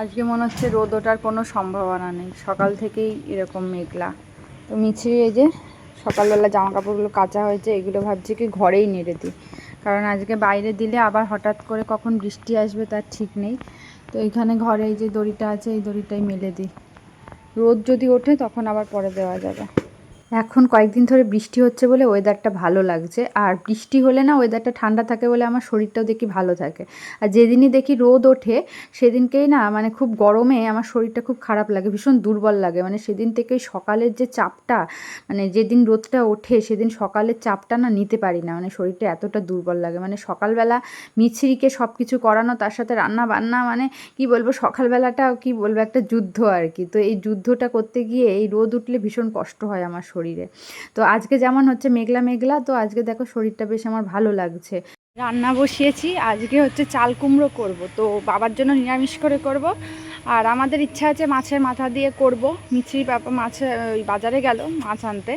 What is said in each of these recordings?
আজকে মনে হচ্ছে রোদ ওঠার কোনো সম্ভাবনা নেই। সকাল থেকেই এরকম মেঘলা। তো মিছিল এই যে সকালবেলা জামা কাপড়গুলো কাঁচা হয়েছে, এগুলো ভাবছি কি ঘরেই নেড়ে দিই। কারণ আজকে বাইরে দিলে আবার হঠাৎ করে কখন বৃষ্টি আসবে তার ঠিক নেই। তো এখানে ঘরে এই যে দড়িটা আছে, এই দড়িটাই মেলে দিই। রোদ যদি ওঠে তখন আবার পরে দেওয়া যাবে। এখন কয়েকদিন ধরে বৃষ্টি হচ্ছে বলে ওয়েদারটা ভালো লাগছে। আর বৃষ্টি হলে না ওয়েদারটা ঠান্ডা থাকে বলে আমার শরীরটাও দেখি ভালো থাকে। আর যেদিনই দেখি রোদ ওঠে, সেদিনকেই না মানে খুব গরমে আমার শরীরটা খুব খারাপ লাগে, ভীষণ দুর্বল লাগে। মানে সেদিন থেকেই সকালের যে চাপটা মানে যেদিন রোদটা ওঠে, সেদিন সকালের চাপটা না নিতে পারি না। মানে শরীরটা এতটা দুর্বল লাগে। মানে সকালবেলা মিছরিকে সব কিছু করানো, তার সাথে রান্না বান্না মানে কি বলব সকালবেলাটা কি বলব, একটা যুদ্ধ আর কি। তো এই যুদ্ধটা করতে গিয়ে এই রোদ উঠলে ভীষণ কষ্ট হয় আমার শরীরে। তো আজকে যেমন হচ্ছে মেঘলা মেঘলা, তো আজকে দেখো শরীরটা বেশ আমার ভালো লাগছে। রান্না বসিয়েছি, আজকে হচ্ছে চাল কুমড়ো করব। তো বাবার জন্য নিরামিষ করে করব। আর আমাদের ইচ্ছা আছে মাছের মাথা দিয়ে করব। মিছরি বাবা মাছে ওই বাজারে গেল মাছ আনতে।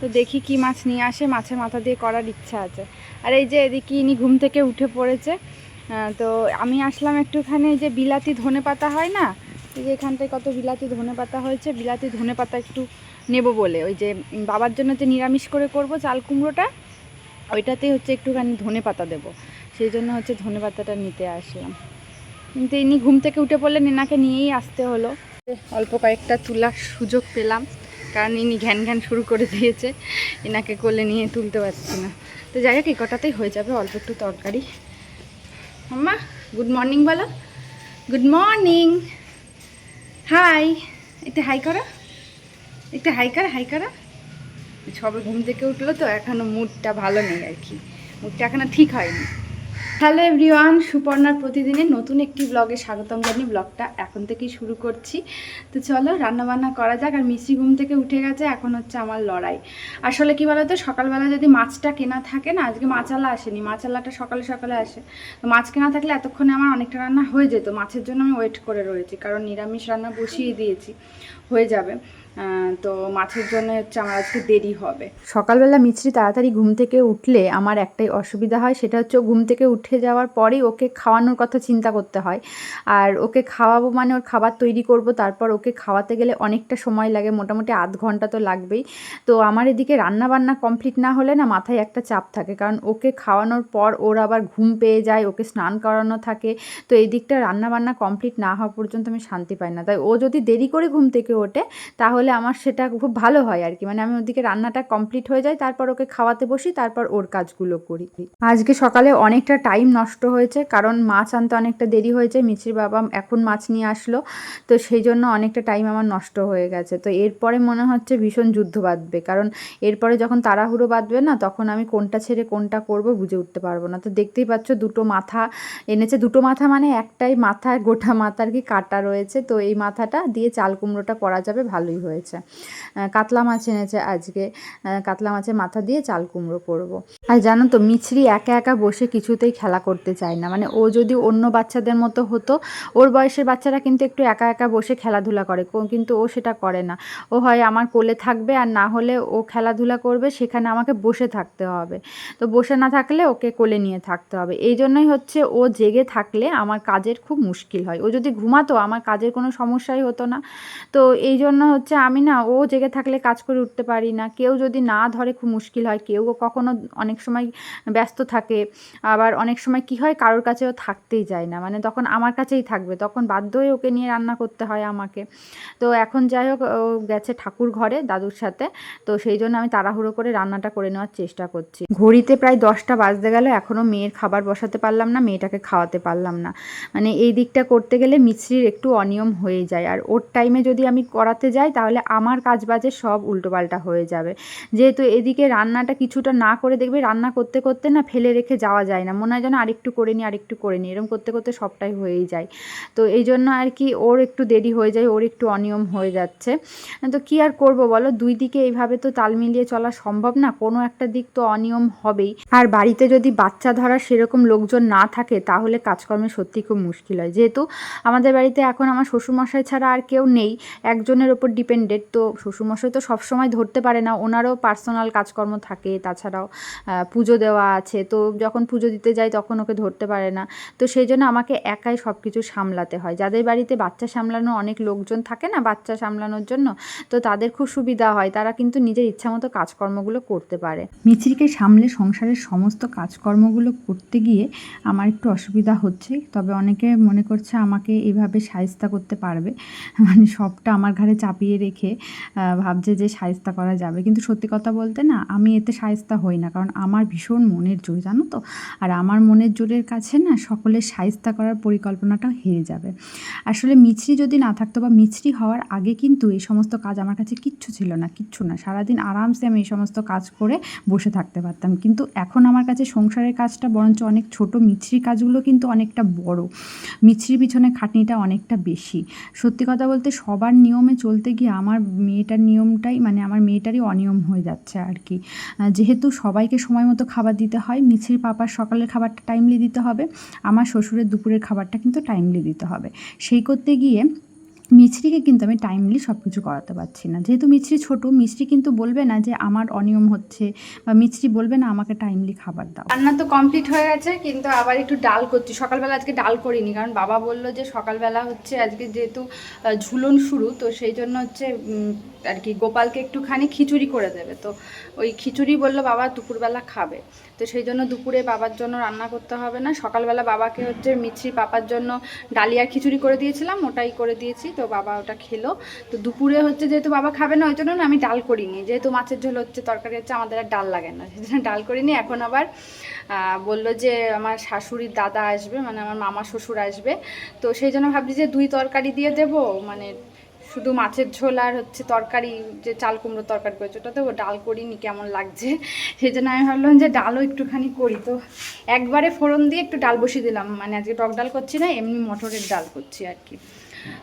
তো দেখি কি মাছ নিয়ে আসে, মাছের মাথা দিয়ে করার ইচ্ছা আছে। আর এই যে এদিকে ইনি ঘুম থেকে উঠে পড়েছে। তো আমি আসলাম একটুখানি যে বিলাতি ধনে পাতা হয় না এই যে এখানটায় কত বিলাতি ধনে পাতা হয়েছে, বিলাতি ধনে পাতা একটু নেব বলে। ওই যে বাবার জন্য যে নিরামিষ করে করব চাল কুমড়োটা ওইটাতেই হচ্ছে একটুখানি ধনে পাতা দেবো। সেই জন্য হচ্ছে ধনে পাতাটা নিতে আসলাম। কিন্তু ইনি ঘুম থেকে উঠে পড়লেন, এনাকে নিয়েই আসতে হলো। অল্প কয়েকটা তোলার সুযোগ পেলাম, কারণ ইনি ঘ্যান ঘ্যান শুরু করে দিয়েছে, এনাকে কোলে নিয়ে তুলতে পারছি না। তো যাই হোক, এই কটাতেই হয়ে যাবে, অল্প একটু তরকারি। আম্মা গুড মর্নিং বলো। গুড মর্নিং হাই, একটু হাই করা। একটু হাই করা হাই করা। সবে ঘুম থেকে উঠল তো এখনও মুডটা ভালো নেই আর কি। মুডটা এখনও ঠিক হয়নি। হ্যালো এভরিওয়ান, সুপর্ণার প্রতিদিনের নতুন একটি ব্লগে স্বাগতম জানি ব্লগটা এখন থেকেই শুরু করছি। তো চলো রান্নাবান্না করা যাক, আর মিষ্টি ঘুম থেকে উঠে গেছে, এখন হচ্ছে আমার লড়াই। আসলে কি বলতো, সকালবেলা যদি মাছটা কেনা থাকে না, আজকে মাছালা আসেনি, মাছালাটা সকালে সকালে আসে। তো মাছ কেনা থাকলে এতক্ষণে আমার অনেকটা রান্না হয়ে যেত, মাছের জন্য আমি ওয়েট করে রয়েছি, কারণ নিরামিষ রান্না বসিয়ে দিয়েছি, হয়ে যাবে। তো মাছের জন্য হচ্ছে আমার আজকে দেরি হবে। সকালবেলা মিছরি তাড়াতাড়ি ঘুম থেকে উঠলে আমার একটাই অসুবিধা হয়, সেটা হচ্ছে ঘুম থেকে উঠে যাওয়ার পরেই ওকে খাওয়ানোর কথা চিন্তা করতে হয়। আর ওকে খাওয়াবো মানে ওর খাবার তৈরি করব, তারপর ওকে খাওয়াতে গেলে অনেকটা সময় লাগে, মোটামুটি আধ ঘণ্টা তো লাগবেই। তো আমার এদিকে রান্না বান্না কমপ্লিট না হলে না মাথায় একটা চাপ থাকে, কারণ ওকে খাওয়ানোর পর ওর আবার ঘুম পেয়ে যায়, ওকে স্নান করানো থাকে। তো এই দিকটা কমপ্লিট না হওয়া পর্যন্ত আমি শান্তি পাই না। তাই ও যদি দেরি করে ঘুম থেকে ওঠে, তাহলে আমার সেটা খুব ভালো হয় আর কি। মানে আমি ওদিকে রান্নাটা কমপ্লিট হয়ে যায়, তারপর ওকে খাওয়াতে বসি, তারপর ওর কাজগুলো করি। আজকে সকালে অনেকটা টাইম নষ্ট হয়েছে, কারণ মাছ আনতে অনেকটা দেরি হয়েছে, মিছির বাবা এখন মাছ নিয়ে আসলো, তো সেই জন্য অনেকটা টাইম আমার নষ্ট হয়ে গেছে। তো এরপরে মনে হচ্ছে ভীষণ যুদ্ধ বাঁধবে, কারণ এরপরে যখন তাড়াহুড়ো বাঁধবে না, তখন আমি কোনটা ছেড়ে কোনটা করব বুঝে উঠতে পারব না। তো দেখতেই পাচ্ছ দুটো মাথা এনেছে। দুটো মাথা মানে একটাই মাথা গোটা মাথা আর কি কাটা রয়েছে। তো এই মাথাটা দিয়ে চাল কুমড়োটা করা যাবে, ভালোই হয়েছে আহ, কাতলা মাছ এনেছে আজকে। কাতলা মাছের মাথা দিয়ে চাল কুমড়ো করব। আর জানো তো মিছরি একা একা বসে কিছুতেই খেলা করতে চায় না। মানে ও যদি অন্য বাচ্চাদের মতো হতো ওর বয়সের বাচ্চারা কিন্তু একটু একা একা বসে খেলাধুলা করে। কিন্তু ও সেটা করে না। ও হয় আমার কোলে থাকবে আর না হলে ও খেলাধুলা করবে সেখানে আমাকে বসে থাকতে হবে। তো বসে না থাকলে ওকে কোলে নিয়ে থাকতে হবে। এই জন্যই হচ্ছে ও জেগে থাকলে আমার কাজের খুব মুশকিল হয়। ও যদি ঘুমাতো আমার কাজের কোনো সমস্যাই হতো না। তো এই জন্য হচ্ছে আমি না, ও জেগে থাকলে কাজ করে উঠতে পারি না। কেউ যদি না ধরে খুব মুশকিল হয়, কেউ কখনো অনেক সময় ব্যস্ত থাকে। আবার অনেক সময় কি হয়, কারোর কাছেও থাকতেই যায় না। মানে তখন আমার কাছেই থাকবে। তখন বাধ্য হয়ে ওকে নিয়ে রান্না করতে হয় আমাকে। তো এখন যাই হোক, ও গেছে ঠাকুর ঘরে, দাদুর সাথে। তো সেই জন্য আমি তাড়াহুড়ো করে রান্নাটা করে নেওয়ার চেষ্টা করছি। ঘড়িতে প্রায় দশটা বাজতে গেল, এখনও মেয়ের খাবার বসাতে পারলাম না, মেয়েটাকে খাওয়াতে পারলাম না। মানে এই দিকটা করতে গেলে মিছরির একটু অনিয়ম হয়ে যায়। আর ওর টাইমে যদি আমি করাতে যাই, তাহলে আমার কাজ বাজে সব উল্টোপাল্টা হয়ে যাবে। যেহেতু এদিকে রান্নাটা কিছুটা না করে দেখবে, রান্না করতে করতে না ফেলে রেখে যাওয়া যায় না। মনে হয় যেন আরেকটু করে নিই, আরেকটু করে নিই। এরকম করতে করতে সবটাই হয়েই যায়। তো এই জন্য আর কি ওর একটু দেরি হয়ে যায়, ওর একটু অনিয়ম হয়ে যাচ্ছে। তো কি আর করব বলো? দুই দিকে এইভাবে তো তাল মিলিয়ে চলা সম্ভব না, কোনো একটা দিক তো অনিয়ম হবেই। আর বাড়িতে যদি বাচ্চা ধরা সেরকম লোকজন না থাকে, তাহলে কাজকর্মে সত্যি খুব মুশকিল হয়। যেহেতু আমাদের বাড়িতে এখন আমার শ্বশুরমশাই ছাড়া আর কেউ নেই, একজনের ওপর ডিপেন্ড ডিপেন্ডেড তো শ্বশুরমশাই তো সবসময় ধরতে পারে না। ওনারও পার্সোনাল কাজকর্ম থাকে, তাছাড়াও পুজো দেওয়া আছে। তো যখন পুজো দিতে যাই তখন ওকে ধরতে পারে না। তো সেই জন্য আমাকে একাই সব কিছু সামলাতে হয়। যাদের বাড়িতে বাচ্চা সামলানো অনেক লোকজন থাকে না বাচ্চা সামলানোর জন্য, তো তাদের খুব সুবিধা হয়। তারা কিন্তু নিজের ইচ্ছা মতো কাজকর্মগুলো করতে পারে। মিছরিকে সামলে সংসারের সমস্ত কাজকর্মগুলো করতে গিয়ে আমার একটু অসুবিধা হচ্ছে। তবে অনেকে মনে করছে আমাকে এভাবে সাহিস্তা করতে পারবে। মানে সবটা আমার ঘাড়ে চাপিয়ে আহ, ভাবছে যে সাহিস্তা করা যাবে। কিন্তু সত্যি কথা বলতে না আমি এতে সাহিস্তা হই না। কারণ আমার ভীষণ মনের জোর জানো তো? আর আমার মনের জোরের কাছে না সকলের সাহিস্তা করার পরিকল্পনাটাও হেরে যাবে। আসলে মিছরি যদি না থাকতো বা মিছরি হওয়ার আগে কিন্তু এই সমস্ত কাজ আমার কাছে কিচ্ছু ছিল না কিচ্ছু না। সারাদিন আরামসে আমি এই সমস্ত কাজ করে বসে থাকতে পারতাম। কিন্তু এখন আমার কাছে সংসারের কাজটা বরঞ্চ অনেক ছোট মিছরি কাজগুলো কিন্তু অনেকটা বড়। মিছরির পিছনে খাটনিটা অনেকটা বেশি। সত্যি কথা বলতে সবার নিয়মে চলতে গিয়ে আমার মেয়েটার নিয়মটাই মানে আমার মেয়েটারই অনিয়ম হয়ে যাচ্ছে আর কি যেহেতু সবাইকে সময় মতো খাবার দিতে হয়, মিছির পাপার সকালের খাবারটা টাইমলি দিতে হবে, আমার শ্বশুরের দুপুরের খাবারটা কিন্তু টাইমলি দিতে হবে। সেই করতে গিয়ে মিছরিকে কিন্তু আমি টাইমলি সব কিছু করাতে পারছি না। যেহেতু মিছরি ছোট, মিছরি কিন্তু বলবে না যে আমার অনিয়ম হচ্ছে বা মিছরি বলবে না আমাকে টাইমলি খাবার দাও। রান্না তো কমপ্লিট হয়ে গেছে, কিন্তু আবার একটু ডাল করছি। সকালবেলা আজকে ডাল করিনি, কারণ বাবা বলল যে সকালবেলা হচ্ছে আজকে যেহেতু ঝুলন শুরু, তো সেই জন্য হচ্ছে আর কি গোপালকে একটুখানি খিচুড়ি করে দেবে। তো ওই খিচুড়ি বলল বাবা দুপুরবেলা খাবে। তো সেই জন্য দুপুরে বাবার জন্য রান্না করতে হবে না। সকালবেলা বাবাকে হচ্ছে মিছরি পাপার জন্য ডালিয়া খিচুড়ি করে দিয়েছিলাম, ওটাই করে দিয়েছি। তো বাবা ওটা খেলো। তো দুপুরে হচ্ছে যেহেতু বাবা খাবে না, ওই জন্য না আমি ডাল করিনি। যেহেতু মাছের ঝোল হচ্ছে, তরকারি হচ্ছে, আমাদের আর ডাল লাগে না। সেই জন্য ডাল করিনি। এখন আবার বলল যে আমার শাশুড়ির দাদা আসবে মানে আমার মামা শ্বশুর আসবে। তো সেই জন্য ভাবছি যে দুই তরকারি দিয়ে দেবো মানে শুধু মাছের ঝোল আর হচ্ছে তরকারি, যে চাল কুমড়ো তরকারি করেছে ওটাতে ও ডাল করিনি, কেমন লাগছে? সেই জন্য আমি ভাবলাম যে ডালও একটুখানি করি। তো একবারে ফোড়ন দিয়ে একটু ডাল বসিয়ে দিলাম। মানে আজকে টক ডাল করছি না, এমনি মটরের ডাল করছি আর কি।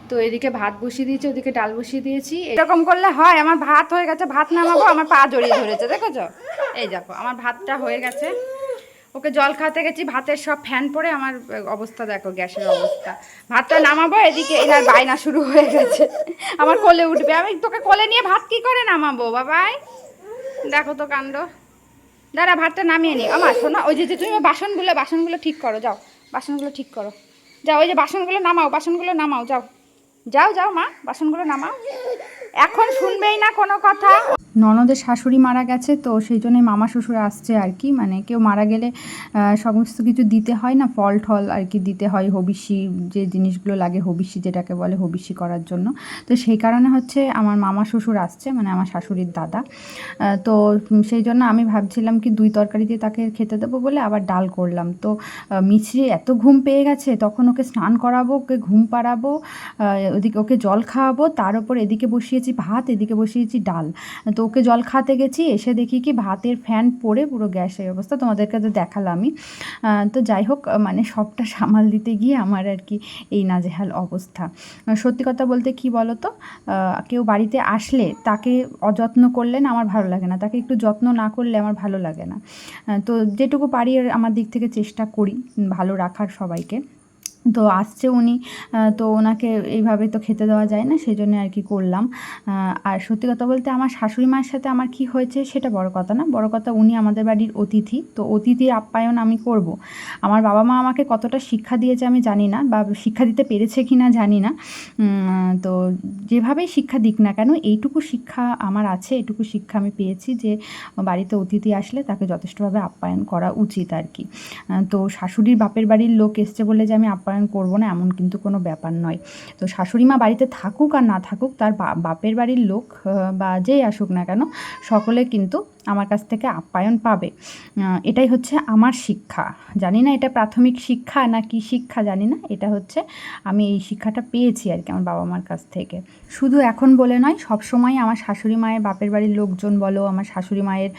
তো এদিকে ভাত বসিয়ে দিয়েছি, ওদিকে ডাল বসিয়ে দিয়েছি। এরকম করলে হয়, আমার ভাত হয়ে গেছে, ভাত নামাবো, আমার পা জড়িয়ে ধরেছে, দেখেছ? এই দেখো, আমার ভাতটা হয়ে গেছে। ওকে জল খাওয়াতে গেছি, ভাতের সব ফ্যান পরে আমার অবস্থা দেখো, গ্যাসের অবস্থা। ভাতটা নামাবো, এদিকে এনার বায়না শুরু হয়ে গেছে। আমার কোলে উঠবে। আমি তোকে কোলে নিয়ে ভাত কি করে নামাবো, বাবাই? দেখো তো কাণ্ড। দাঁড়া, ভাতটা নামিয়ে নি। আমার শোনা, ওই যে তুমি বাসনগুলো বাসনগুলো ঠিক করো, যাও। বাসনগুলো ঠিক করো। যাও, ওই যে বাসনগুলো নামাও বাসনগুলো নামাও, যাও। যাও যাও মা, বাসনগুলো নামাও। এখন শুনবেই না কোনো কথা। ননদের শাশুড়ি মারা গেছে, তো সেই জন্যই মামা শ্বশুর আসছে আর কি। মানে কেউ মারা গেলে সমস্ত কিছু দিতে হয় না, ফল টল আর কি দিতে হয়, হবিষি যে জিনিসগুলো লাগে, হবিষি যেটাকে বলে, হবিষি করার জন্য। তো সেই কারণে হচ্ছে আমার মামা শ্বশুর আসছে মানে আমার শাশুড়ির দাদা। তো সেই জন্য আমি ভাবছিলাম কি দুই তরকারি দিয়ে তাকে খেতে দেবো বলে আবার ডাল করলাম। তো মিছরি এত ঘুম পেয়ে গেছে, তখন ওকে স্নান করাবো, ওকে ঘুম পাড়াবো ওদিকে ওকে জল খাওয়াবো, তার উপর এদিকে বসিয়েছি ভাত, এদিকে বসিয়েছি ডাল। তো ওকে জল খাতে গেছি, এসে দেখি কি ভাতের ফ্যান পড়ে পুরো গ্যাসের অবস্থা তোমাদেরকে তো দেখালামই তো যাই হোক মানে সবটা সামাল দিতে গিয়ে আমার আর কি এই নাজেহাল অবস্থা। সত্যি কথা বলতে কি বলো তো কেউ বাড়িতে আসলে তাকে অযত্ন করলে না আমার ভালো লাগে না, তাকে একটু যত্ন না করলে আমার ভালো লাগে না। তো যেটুকু পারি আমার দিক থেকে চেষ্টা করি, ভালো রাখার সবাইকে। তো আসছে উনি তো ওনাকে এইভাবে তো খেতে দেওয়া যায় না সেই জন্য আর কি করলাম। আর সত্যি কথা বলতে আমার শাশুড়ি মায়ের সাথে আমার কি হয়েছে সেটা বড় কথা না, বড় কথা উনি আমাদের বাড়ির অতিথি, তো অতিথির আপ্যায়ন আমি করব। আমার বাবা মা আমাকে কতটা শিক্ষা দিয়েছে আমি জানি না, বা শিক্ষা দিতে পেরেছে কি না জানি না। তো যেভাবেই শিক্ষা দিক না কেন, এইটুকু শিক্ষা আমার আছে এটুকু শিক্ষা আমি পেয়েছি যে বাড়িতে অতিথি আসলে তাকে যথেষ্টভাবে আপ্যায়ন করা উচিত আর কি। তো শাশুড়ির বাপের বাড়ির লোক এসছে বলে যে আমি আপ্যায়ন করব না, এমন কিন্তু কোনো ব্যাপার নয়। তো শাশুড়ি মা বাড়িতে থাকুক আর না থাকুক, তার বাপের বাড়ির লোক বা যেই আসুক না কেন, সকলে কিন্তু আমার কাছ থেকে আপ্যায়ন পাবে। এটাই হচ্ছে আমার শিক্ষা। জানি না এটা প্রাথমিক শিক্ষা না কি শিক্ষা, জানি না। এটা হচ্ছে আমি এই শিক্ষাটা পেয়েছি আর কি আমার বাবা মার কাছ থেকে। শুধু এখন বলে নয়, সব সময় আমার শাশুড়ি মায়ের, বাপের বাড়ির লোকজন বলো, আমার শাশুড়ি মায়ের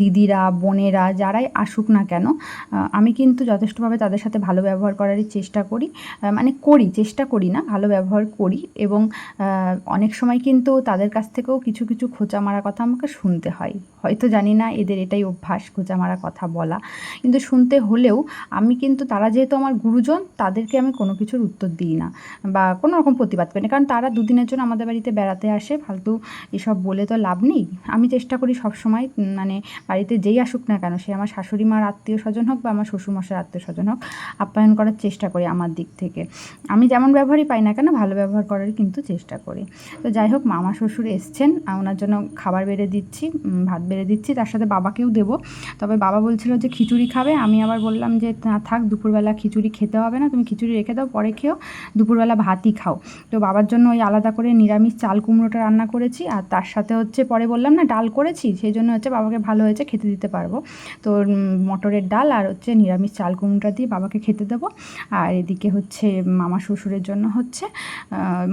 দিদিরা, বোনেরা, যারাই আসুক না কেন আমি কিন্তু যথেষ্টভাবে তাদের সাথে ভালো ব্যবহার করারই চেষ্টা করি। মানে করি, চেষ্টা করি না, ভালো ব্যবহার করি এবং অনেক সময় কিন্তু তাদের কাছ থেকেও কিছু কিছু খোঁচা মারা কথা আমাকে শুনতে হয়। হয়তো তো জানি না, এদের এটাই অভ্যাস খোঁচা মারা কথা বলা। কিন্তু শুনতে হলেও আমি কিন্তু, তারা যেহেতু আমার গুরুজন, তাদেরকে আমি কোনো কিছুর উত্তর দিই না বা কোনো রকম প্রতিবাদ করি না। কারণ তারা দুদিনের জন্য আমাদের বাড়িতে বেড়াতে আসে, ফালতু এসব বলে তো লাভ নেই। আমি চেষ্টা করি সবসময় মানে বাড়িতে যেই আসুক না কেন, সে আমার শাশুড়ি মার আত্মীয় স্বজন হোক বা আমার শ্বশুরমশার আত্মীয় স্বজন হোক, আপ্যায়ন করার চেষ্টা করি আমার দিক থেকে। আমি যেমন ব্যবহারই পাই না কেন, ভালো ব্যবহার করার কিন্তু চেষ্টা করি। তো যাই হোক, মামা, শ্বশুর এসছেন ওনার জন্য খাবার বেড়ে দিচ্ছি ভাত বেড়ে দিচ্ছি, তার সাথে বাবাকেও দেবো। তবে বাবা বলছিল যে খিচুড়ি খাবে। আমি আবার বললাম যে থাক, দুপুরবেলা খিচুড়ি খেতে হবে না, তুমি খিচুড়ি রেখে দাও, পরে খেও, দুপুরবেলা ভাতই খাও। তো বাবার জন্য ওই আলাদা করে নিরামিষ চাল কুমড়োটা রান্না করেছি, আর তার সাথে হচ্ছে পরে বললাম, না, ডাল করেছি, সেই জন্য হচ্ছে বাবাকে ভালো হয়েছে, খেতে দিতে পারব। তো মটরের ডাল আর হচ্ছে নিরামিষ চাল কুমড়োটা দিয়ে বাবাকে খেতে দেবো। আর এদিকে হচ্ছে মামা শ্বশুরের জন্য হচ্ছে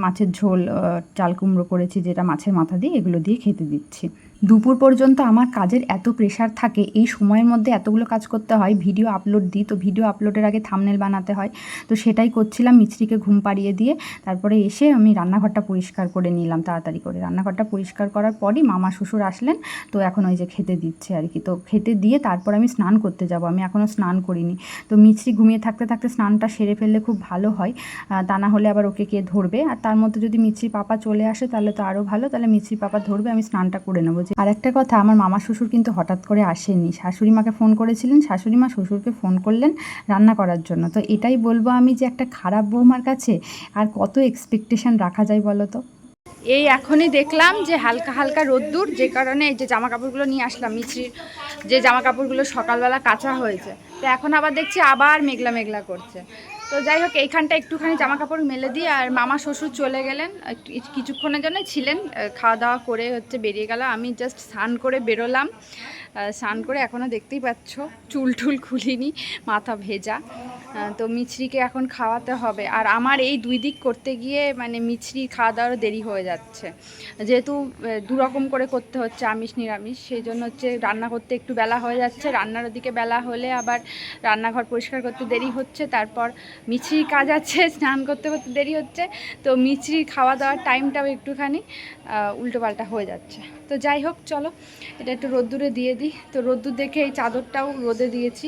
মাছের ঝোল চাল কুমড়ো করেছি, যেটা মাছের মাথা দিয়ে, এগুলো দিয়ে খেতে দিচ্ছি। দুপুর পর্যন্ত আমার কাজের এত প্রেশার থাকে, এই সময়ের মধ্যে এতগুলো কাজ করতে হয় ভিডিও আপলোড দিই, তো ভিডিও আপলোডের আগে থামনেল বানাতে হয়, তো সেটাই করছিলাম, মিছরিকে ঘুম পাড়িয়ে দিয়ে, তারপরে এসে আমি রান্নাঘরটা পরিষ্কার করে নিলাম, তাড়াতাড়ি করে। রান্নাঘরটা পরিষ্কার করার পরই মামা শ্বশুর আসলেন, তো এখন ওই যে খেতে দিচ্ছে আর কি, তো খেতে দিয়ে তারপর আমি স্নান করতে যাব, আমি এখনও স্নান করিনি। তো মিছরি ঘুমিয়ে থাকতে থাকতে স্নানটা সেরে ফেললে খুব ভালো হয় তা না হলে আবার ওকে কে ধরবে? আর তার মধ্যে যদি মিছরি পাপা চলে আসে, তাহলে তো আরও ভালো, তাহলে মিছরি পাপা ধরবে, আমি স্নানটা করে নেব। যে- আর একটা কথা, আমার মামা শ্বশুর কিন্তু হঠাৎ করে আসেনি শাশুড়ি মাকে ফোন করেছিলেন, শাশুড়ি মা শ্বশুরকে ফোন করলেন রান্না করার জন্য। তো এটাই বলব আমি যে একটা খারাপ বৌমার কাছে আর কত এক্সপেকটেশন রাখা যায় বলো তো? এই এখনই দেখলাম যে হালকা হালকা রোদ্দুর, যে কারণে এই যে জামা কাপড়গুলো নিয়ে আসলাম মিছরির যে জামা কাপড়গুলো সকালবেলা কাঁচা হয়েছে। তো এখন আবার দেখছি আবার মেঘলা মেঘলা করছে। তো যাই হোক, এইখানটা একটুখানি জামা কাপড় মেলে দিই আর মামা শ্বশুর চলে গেলেন। কিছুক্ষণের জন্য ছিলেন খাওয়া দাওয়া করে হচ্ছে বেরিয়ে গেল। আমি জাস্ট স্নান করে বেরোলাম। স্নান করে এখনও দেখতেই পাচ্ছ, চুল টুল খুলিনি, মাথা ভেজা। তো মিছরিকে এখন খাওয়াতে হবে। আর আমার এই দুই দিক করতে গিয়ে মানে মিছরি খাওয়া দাওয়ারও দেরি হয়ে যাচ্ছে। যেহেতু দুরকম করে করতে হচ্ছে আমিষ, নিরামিষ, সেই জন্য হচ্ছে রান্না করতে একটু বেলা হয়ে যাচ্ছে। রান্নার ওদিকে বেলা হলে আবার রান্নাঘর পরিষ্কার করতে দেরি হচ্ছে। তারপর মিছরির কাজ আছে, স্নান করতে করতে দেরি হচ্ছে। তো মিছরির খাওয়া দাওয়ার টাইমটাও একটুখানি উল্টোপাল্টা হয়ে যাচ্ছে। তো যাই হোক, চলো, এটা একটু রোদ্দুরে দিয়ে দিই। তো রোদ্দুর দেখে এই চাদরটাও রোদে দিয়েছি,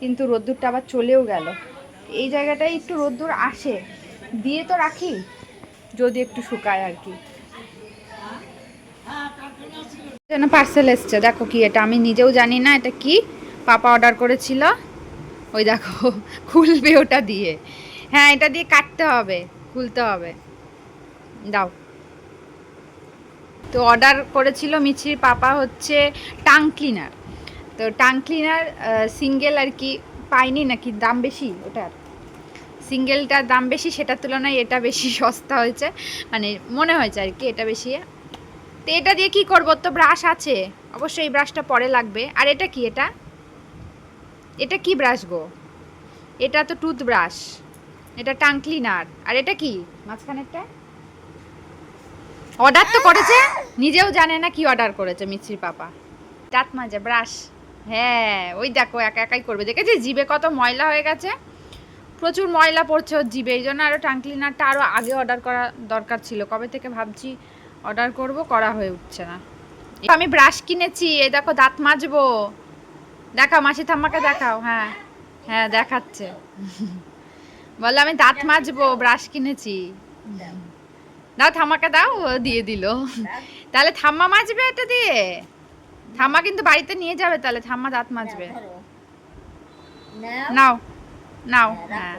কিন্তু রোদ্দুরটা আবার চলেও গেল। এই জায়গাটায় একটু রোদ্দুর আসে, দিয়ে তো রাখি, যদি একটু শুকায় আর কি। যেন পার্সেল এসছে, দেখো কি এটা, আমি নিজেও জানি না এটা কি, পাপা অর্ডার করেছিল। ওই দেখো, খুলবে ওটা দিয়ে। হ্যাঁ এটা দিয়ে কাটতে হবে, খুলতে হবে। দাও। তো অর্ডার করেছিল মিছির পাপা হচ্ছে টাং ক্লিনার তো টাং ক্লিনার সিঙ্গেল আর কি পাইনি নাকি? দাম বেশি ওটার? সিঙ্গেলটার দাম বেশি, সেটার তুলনায় এটা বেশি সস্তা হয়েছে। মানে মনে হয়েছে আর কি এটা বেশি। তো এটা দিয়ে কি করব? তো ব্রাশ আছে। অবশ্যই এই ব্রাশটা পরে লাগবে। আর এটা কি এটা? এটা কি ব্রাশ গো? এটা তো টুথব্রাশ এটা টাং ক্লিনার আর এটা কি? মাঝখানেরটা? অর্ডার তো করেছে নিজেও জানে না কি অর্ডার করেছে মিছির পাপা। দাঁত মাজে ব্রাশ হ্যাঁ ওই দেখো একা একাই করবে। দেখেছি জিভে কত ময়লা হয়ে গেছে। প্রচুর ময়লা পড়ছে ওর জিভে এই জন্য আরও টাং ক্লিনারটা আরও আগে অর্ডার করা দরকার ছিল। কবে থেকে ভাবছি অর্ডার করব করা হয়ে উঠছে না। আমি ব্রাশ কিনেছি এই দেখো দাঁত মাজবো। দেখাও মাসি ঠাম্মাকে দেখাও হ্যাঁ। হ্যাঁ দেখাচ্ছে। বলল আমি দাঁত মাজবো ব্রাশ কিনেছি। দাও থাম্মাকে দাও ও দিয়ে দিল। তাহলে থাম্মা মাজবে এটা দিয়ে? থাম্মা কিন্তু বাড়িতে নিয়ে যাবে তাহলে থাম্মা দাঁত মাজবে। নাও। নাও হ্যাঁ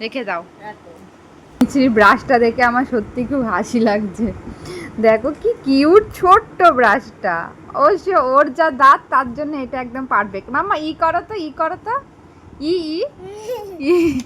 রেখে। দাও। মিছির ব্রাশটা দেখে আমার সত্যি খুব হাসি লাগছে। দেখো কি কিউট ছোট্ট ব্রাশটা। অবশ্য ওর যা দাঁত তার জন্য এটা একদম পারফেক্ট মাম্মা ই করো তো ই করো তো। ই ই।